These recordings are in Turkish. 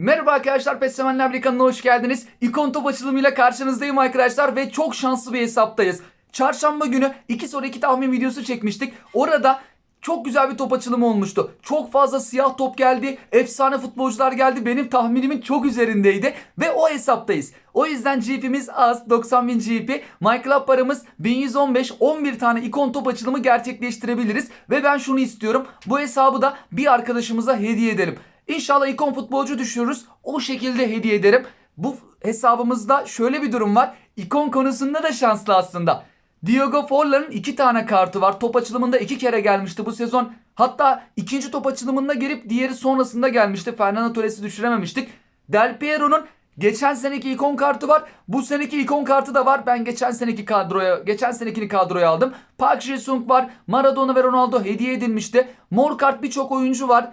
Merhaba arkadaşlar PES Sevenler Birliği kanalına hoş geldiniz. İkon top açılımıyla karşınızdayım arkadaşlar ve çok şanslı bir hesaptayız. Çarşamba günü 2 soru 2 tahmin videosu çekmiştik. Orada çok güzel bir top açılımı olmuştu. Çok fazla siyah top geldi. Efsane futbolcular geldi. Benim tahminimin çok üzerindeydi. Ve o hesaptayız. O yüzden GP'miz az. 90.000 GP. MyClub paramız 1115. 11 tane ikon top açılımı gerçekleştirebiliriz. Ve ben şunu istiyorum. Bu hesabı da bir arkadaşımıza hediye edelim. İnşallah ikon futbolcu düşürürüz. O şekilde hediye ederim. Bu hesabımızda şöyle bir durum var. İkon konusunda da şanslı aslında. Diego Forlan'ın iki tane kartı var. Top açılımında iki kere gelmişti bu sezon. Hatta ikinci top açılımında gelip diğeri sonrasında gelmişti. Fernando Torres'i düşürememiştik. Del Piero'nun geçen seneki ikon kartı var. Bu seneki ikon kartı da var. Ben geçen seneki kadroya, geçen senekini kadroya aldım. Park Ji-sung var. Maradona ve Ronaldo hediye edilmişti. Mor kart birçok oyuncu var.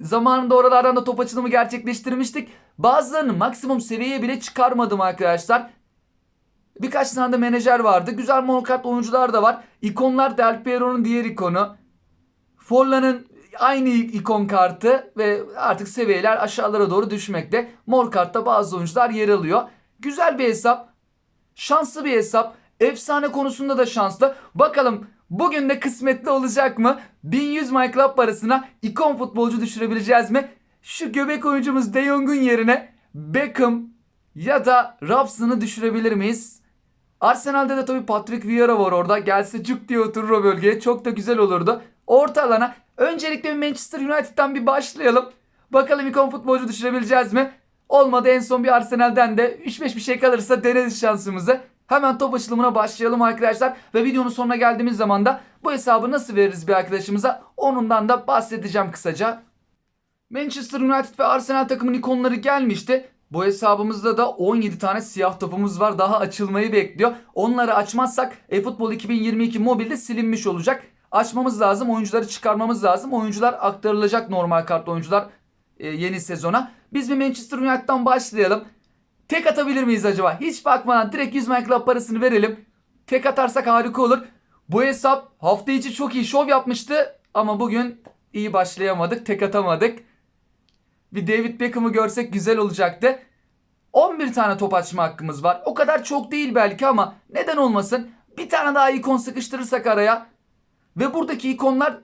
Zamanında oralardan da top açılımı gerçekleştirmiştik. Bazılarını maksimum seviyeye bile çıkarmadım arkadaşlar. Birkaç tane de menajer vardı. Güzel mor kartlı oyuncular da var. İkonlar Del Piero'nun diğer ikonu. Forlan'ın aynı ikon kartı ve artık seviyeler aşağılara doğru düşmekte. Mor kartta bazı oyuncular yer alıyor. Güzel bir hesap. Şanslı bir hesap. Efsane konusunda da şanslı. Bakalım bugün de kısmetli olacak mı? 1100 MyClub parasına ikon futbolcu düşürebileceğiz mi? Şu göbek oyuncumuz De Jong'un yerine Beckham ya da Robson'ı düşürebilir miyiz? Arsenal'de de tabii Patrick Vieira var orada. Gelse cuk diye oturur o bölgeye. Çok da güzel olurdu. Orta alana öncelikle Manchester United'dan bir başlayalım. Bakalım ikon futbolcu düşürebileceğiz mi? Olmadı en son bir Arsenal'den de 3-5 bir şey kalırsa deneriz şansımızı. Hemen top açılımına başlayalım arkadaşlar. Ve videonun sonuna geldiğimiz zaman da bu hesabı nasıl veririz bir arkadaşımıza onundan da bahsedeceğim kısaca. Manchester United ve Arsenal takımın ikonları gelmişti. Bu hesabımızda da 17 tane siyah topumuz var. Daha açılmayı bekliyor. Onları açmazsak eFootball 2022 mobilde silinmiş olacak. Açmamız lazım. Oyuncuları çıkarmamız lazım. Oyuncular aktarılacak normal kartlı oyuncular e, yeni sezona. Biz bir Manchester United'dan başlayalım. Tek atabilir miyiz acaba? Hiç bakmadan direkt 100 My Club parasını verelim. Tek atarsak harika olur. Bu hesap hafta içi çok iyi şov yapmıştı. Ama bugün iyi başlayamadık. Tek atamadık. Bir David Beckham'ı görsek güzel olacaktı. 11 tane top açma hakkımız var. O kadar çok değil belki ama neden olmasın? Bir tane daha ikon sıkıştırırsak araya. Ve buradaki ikonlar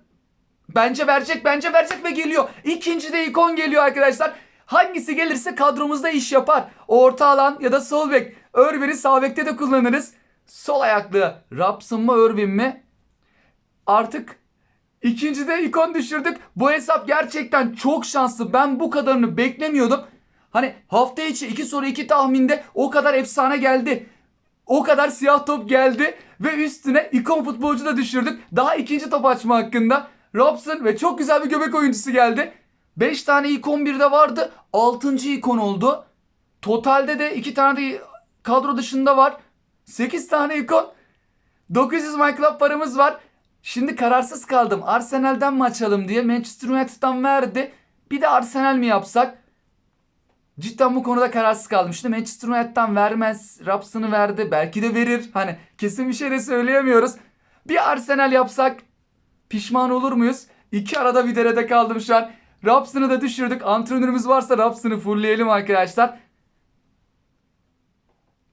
bence verecek, bence verecek ve geliyor. İkinci de ikon geliyor arkadaşlar. Hangisi gelirse kadromuzda iş yapar. Orta alan ya da sol bek. Irvin'i sağ bekte de kullanırız. Sol ayaklı Rapsın mı Irvin mi? Artık İkinci de ikon düşürdük. Bu hesap gerçekten çok şanslı. Ben bu kadarını beklemiyordum. Hani hafta içi 2 soru 2 tahminde o kadar efsane geldi. O kadar siyah top geldi. Ve üstüne ikon futbolcu da düşürdük. Daha ikinci top açma hakkında. Robson ve çok güzel bir göbek oyuncusu geldi. 5 tane ikon bir de vardı. 6. ikon oldu. Totalde de 2 tane de kadro dışında var. 8 tane ikon. 900 My Club paramız var. Şimdi kararsız kaldım. Arsenal'den mi açalım diye. Manchester United'dan verdi. Bir de Arsenal mi yapsak? Cidden bu konuda kararsız kaldım. Şimdi Manchester United'dan vermez. Raps'ını verdi. Belki de verir. Hani kesin bir şey de söyleyemiyoruz. Bir Arsenal yapsak pişman olur muyuz? İki arada bir derede kaldım şu an. Raps'ını da düşürdük. Antrenörümüz varsa Raps'ını fullleyelim arkadaşlar.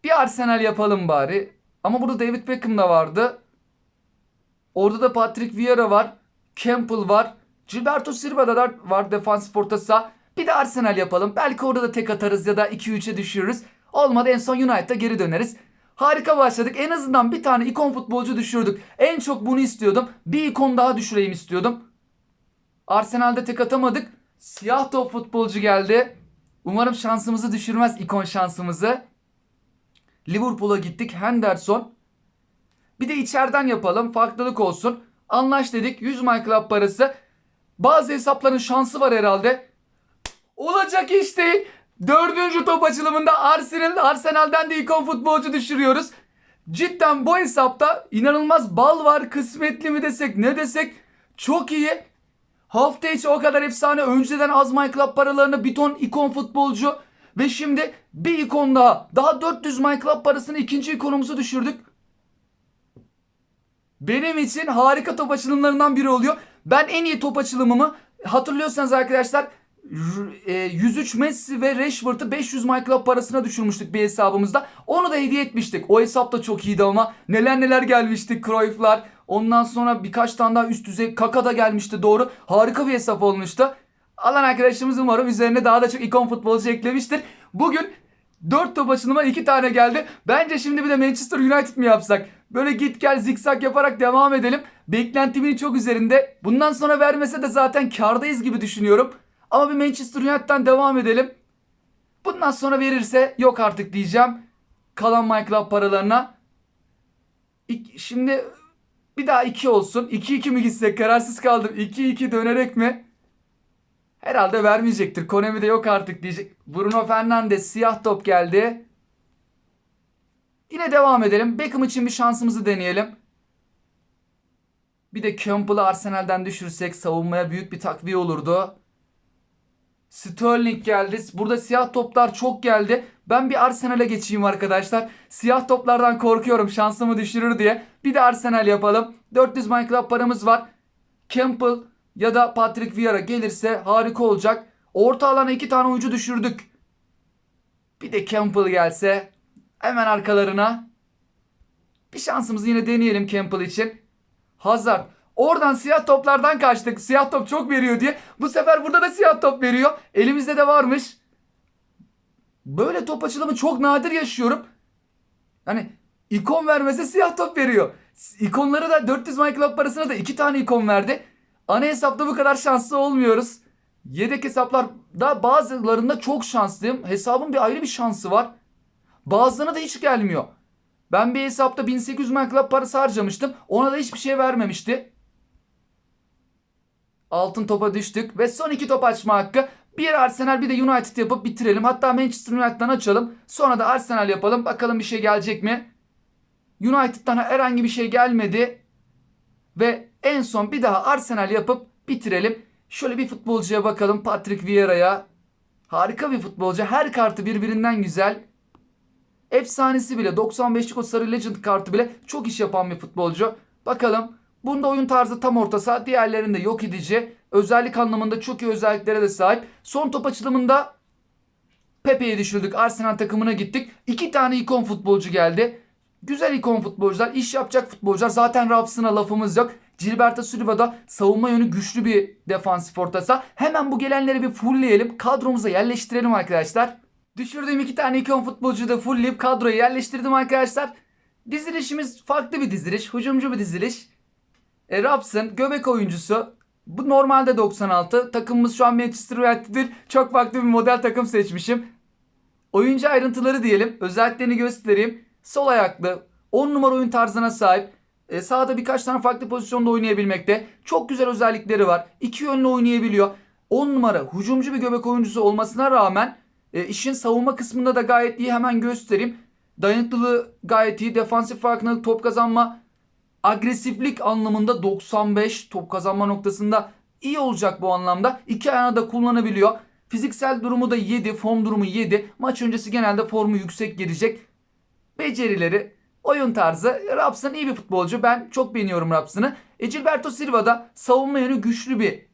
Bir Arsenal yapalım bari. Ama burada David Beckham da vardı. Orada da Patrick Vieira var. Campbell var. Gilberto Silva da var defans ortası. Bir de Arsenal yapalım. Belki orada da tek atarız ya da 2-3'e düşürürüz. Olmadı en son United'a geri döneriz. Harika başladık. En azından bir tane ikon futbolcu düşürdük. En çok bunu istiyordum. Bir ikon daha düşüreyim istiyordum. Arsenal'de tek atamadık. Siyah top futbolcu geldi. Umarım şansımızı düşürmez ikon şansımızı. Liverpool'a gittik. Henderson. Bir de içeriden yapalım. Farklılık olsun. Anlaş dedik. 100 My Club parası. Bazı hesapların şansı var herhalde. Olacak iş değil. Dördüncü top açılımında Arsenal, Arsenal'den de ikon futbolcu düşürüyoruz. Cidden bu hesapta inanılmaz bal var. Kısmetli mi desek ne desek. Çok iyi. Hafta içi o kadar efsane. Önceden az My paralarını bir ton ikon futbolcu. Ve şimdi bir ikon daha. Daha 400 My parasını ikinci ikonumuzu düşürdük. Benim için harika top açılımlarından biri oluyor. Ben en iyi top açılımımı hatırlıyorsanız arkadaşlar 103 Messi ve Rashford'u 500 My parasına düşürmüştük bir hesabımızda. Onu da hediye etmiştik. O hesap da çok iyiydi ama neler neler gelmişti Cruyff'lar. Ondan sonra birkaç tane daha üst düzey Kaka da gelmişti doğru. Harika bir hesap olmuştu. Alan arkadaşımız umarım üzerine daha da çok ikon futbolcu eklemiştir. Bugün 4 top açılıma 2 tane geldi. Bence şimdi bir de Manchester United mi yapsak? Böyle git gel zikzak yaparak devam edelim. Beklentimin çok üzerinde. Bundan sonra vermese de zaten kardayız gibi düşünüyorum. Ama bir Manchester United'dan devam edelim. Bundan sonra verirse yok artık diyeceğim. Kalan My paralarına. İk- Şimdi bir daha 2 olsun. 2-2 mi gitsek kararsız kaldım. 2-2 dönerek mi? Herhalde vermeyecektir. Konemi de yok artık diyecek. Bruno Fernandes siyah top geldi. Yine devam edelim. Beckham için bir şansımızı deneyelim. Bir de Campbell'ı Arsenal'den düşürsek savunmaya büyük bir takviye olurdu. Sterling geldi. Burada siyah toplar çok geldi. Ben bir Arsenal'e geçeyim arkadaşlar. Siyah toplardan korkuyorum şansımı düşürür diye. Bir de Arsenal yapalım. 400 My paramız var. Campbell ya da Patrick Vieira gelirse harika olacak. Orta alana iki tane oyuncu düşürdük. Bir de Campbell gelse hemen arkalarına. Bir şansımızı yine deneyelim Campbell için. Hazard. Oradan siyah toplardan kaçtık. Siyah top çok veriyor diye. Bu sefer burada da siyah top veriyor. Elimizde de varmış. Böyle top açılımı çok nadir yaşıyorum. Hani ikon vermese siyah top veriyor. İkonları da 400 My parasına da iki tane ikon verdi. Ana hesapta bu kadar şanslı olmuyoruz. Yedek hesaplarda bazılarında çok şanslıyım. Hesabın bir ayrı bir şansı var. Bazılarına da hiç gelmiyor. Ben bir hesapta 1800 My Club parası harcamıştım. Ona da hiçbir şey vermemişti. Altın topa düştük ve son iki top açma hakkı. Bir Arsenal bir de United yapıp bitirelim. Hatta Manchester United'dan açalım. Sonra da Arsenal yapalım. Bakalım bir şey gelecek mi? United'dan herhangi bir şey gelmedi. Ve en son bir daha Arsenal yapıp bitirelim. Şöyle bir futbolcuya bakalım. Patrick Vieira'ya. Harika bir futbolcu. Her kartı birbirinden güzel. Efsanesi bile 95'lik o sarı legend kartı bile çok iş yapan bir futbolcu. Bakalım. Bunda oyun tarzı tam orta saha. Diğerlerinde yok edici. Özellik anlamında çok iyi özelliklere de sahip. Son top açılımında Pepe'yi düşürdük. Arsenal takımına gittik. İki tane ikon futbolcu geldi. Güzel ikon futbolcular, iş yapacak futbolcular. Zaten Raps'ına lafımız yok. Gilberto Silva da savunma yönü güçlü bir defansif ortasa. Hemen bu gelenleri bir fullleyelim. Kadromuza yerleştirelim arkadaşlar. Düşürdüğüm iki tane ikon futbolcuyu da fullleyip kadroya yerleştirdim arkadaşlar. Dizilişimiz farklı bir diziliş. Hücumcu bir diziliş. E, Raps'ın göbek oyuncusu. Bu normalde 96. Takımımız şu an Manchester United'dir. Çok farklı bir model takım seçmişim. Oyuncu ayrıntıları diyelim. Özelliklerini göstereyim. Sol ayaklı. 10 numara oyun tarzına sahip. E, sağda birkaç tane farklı pozisyonda oynayabilmekte. Çok güzel özellikleri var. İki yönlü oynayabiliyor. 10 numara hücumcu bir göbek oyuncusu olmasına rağmen e, işin savunma kısmında da gayet iyi hemen göstereyim. Dayanıklılığı gayet iyi. Defansif farkındalık, top kazanma, agresiflik anlamında 95 top kazanma noktasında iyi olacak bu anlamda. İki ayağını da kullanabiliyor. Fiziksel durumu da 7, form durumu 7. Maç öncesi genelde formu yüksek girecek. Becerileri, oyun tarzı. Raps'ın iyi bir futbolcu. Ben çok beğeniyorum Raps'ını. E, Gilberto Silva da savunma yönü güçlü bir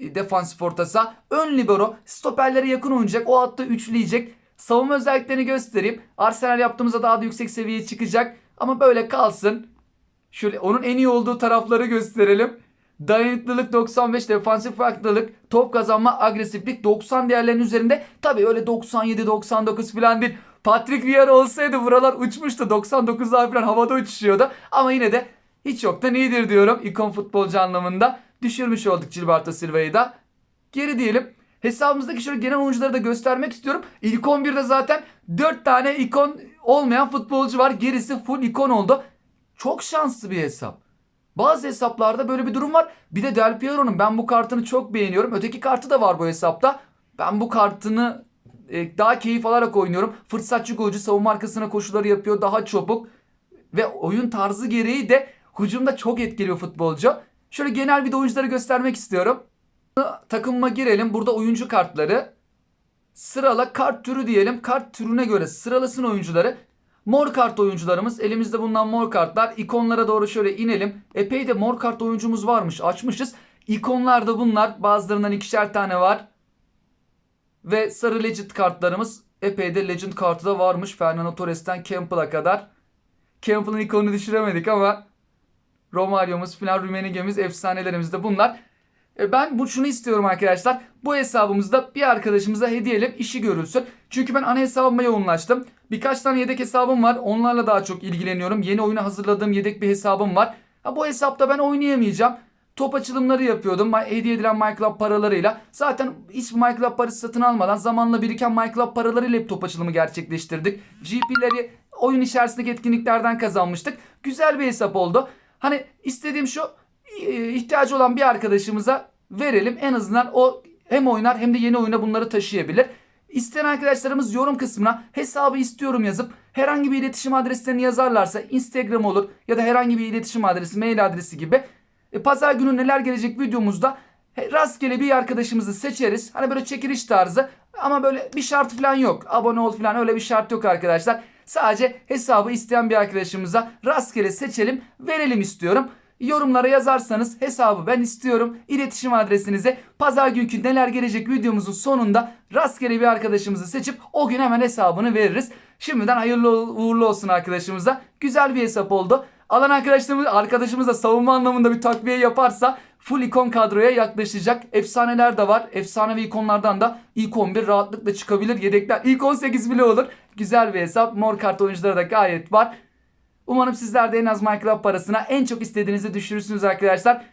e, defansif ortasa. Ön libero. Stoperlere yakın oynayacak. O hatta üçleyecek. Savunma özelliklerini göstereyim. Arsenal yaptığımızda daha da yüksek seviyeye çıkacak. Ama böyle kalsın. Şöyle onun en iyi olduğu tarafları gösterelim. Dayanıklılık 95, defansif farklılık, top kazanma, agresiflik 90 değerlerin üzerinde. Tabi öyle 97, 99 falan değil. Patrick Vieira olsaydı buralar uçmuştu. 99'lar falan havada uçuşuyordu. Ama yine de hiç yoktan iyidir diyorum. İkon futbolcu anlamında. Düşürmüş olduk Gilberto Silva'yı da. Geri diyelim. Hesabımızdaki şöyle genel oyuncuları da göstermek istiyorum. İlk 11'de zaten 4 tane ikon olmayan futbolcu var. Gerisi full ikon oldu. Çok şanslı bir hesap. Bazı hesaplarda böyle bir durum var. Bir de Del Piero'nun ben bu kartını çok beğeniyorum. Öteki kartı da var bu hesapta. Ben bu kartını e, daha keyif alarak oynuyorum. Fırsatçı golcü savunma arkasına koşuları yapıyor. Daha çabuk. Ve oyun tarzı gereği de hücumda çok etkili bir futbolcu. Şöyle genel bir de oyuncuları göstermek istiyorum. Takımıma girelim. Burada oyuncu kartları. Sırala kart türü diyelim. Kart türüne göre sıralasın oyuncuları. Mor kart oyuncularımız. Elimizde bulunan mor kartlar. İkonlara doğru şöyle inelim. Epey de mor kart oyuncumuz varmış. Açmışız. İkonlar da bunlar. Bazılarından ikişer tane var. Ve sarı Legend kartlarımız epey de Legend kartı da varmış. Fernando Torres'ten Campbell'a kadar. Campbell'ın ikonunu düşüremedik ama Romario'muz falan Rummenigge'miz efsanelerimiz de bunlar. E, Ben bu şunu istiyorum arkadaşlar. Bu hesabımızda bir arkadaşımıza hediye edip işi görülsün. Çünkü ben ana hesabıma yoğunlaştım. Birkaç tane yedek hesabım var. Onlarla daha çok ilgileniyorum. Yeni oyuna hazırladığım yedek bir hesabım var. Ha, bu hesapta ben oynayamayacağım. Top açılımları yapıyordum. Hediye edilen MyClub paralarıyla. Zaten hiç MyClub parası satın almadan zamanla biriken MyClub paralarıyla hep top açılımı gerçekleştirdik. GP'leri oyun içerisindeki etkinliklerden kazanmıştık. Güzel bir hesap oldu. Hani istediğim şu ihtiyacı olan bir arkadaşımıza verelim. En azından o hem oynar hem de yeni oyuna bunları taşıyabilir. İsteyen arkadaşlarımız yorum kısmına hesabı istiyorum yazıp herhangi bir iletişim adreslerini yazarlarsa Instagram olur ya da herhangi bir iletişim adresi, mail adresi gibi e, pazar günü neler gelecek videomuzda rastgele bir arkadaşımızı seçeriz. Hani böyle çekiliş tarzı ama böyle bir şart falan yok. Abone ol falan öyle bir şart yok arkadaşlar. Sadece hesabı isteyen bir arkadaşımıza rastgele seçelim, verelim istiyorum. Yorumlara yazarsanız hesabı ben istiyorum. İletişim adresinize pazar günkü neler gelecek videomuzun sonunda rastgele bir arkadaşımızı seçip o gün hemen hesabını veririz. Şimdiden hayırlı uğurlu olsun arkadaşımıza. Güzel bir hesap oldu. Alan arkadaşlarımız, arkadaşımız da savunma anlamında bir takviye yaparsa full ikon kadroya yaklaşacak. Efsaneler de var. Efsanevi ikonlardan da ilk 11 rahatlıkla çıkabilir. Yedekler ilk 18 bile olur. Güzel bir hesap. Mor kart oyuncuları da gayet var. Umarım sizler de en az MyClub parasına en çok istediğinizi düşürürsünüz arkadaşlar.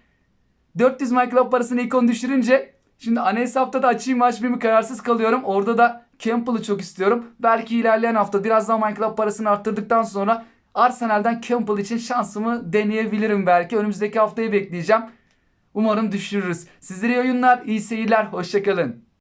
400 MyClub parasını 10 düşürünce şimdi ana hesapta da açayım mı açmayayım mı kararsız kalıyorum. Orada da Campbell'ı çok istiyorum. Belki ilerleyen hafta biraz daha MyClub parasını arttırdıktan sonra Arsenal'den Campbell için şansımı deneyebilirim belki. Önümüzdeki haftayı bekleyeceğim. Umarım düşürürüz. Sizlere iyi oyunlar, iyi seyirler, hoşçakalın.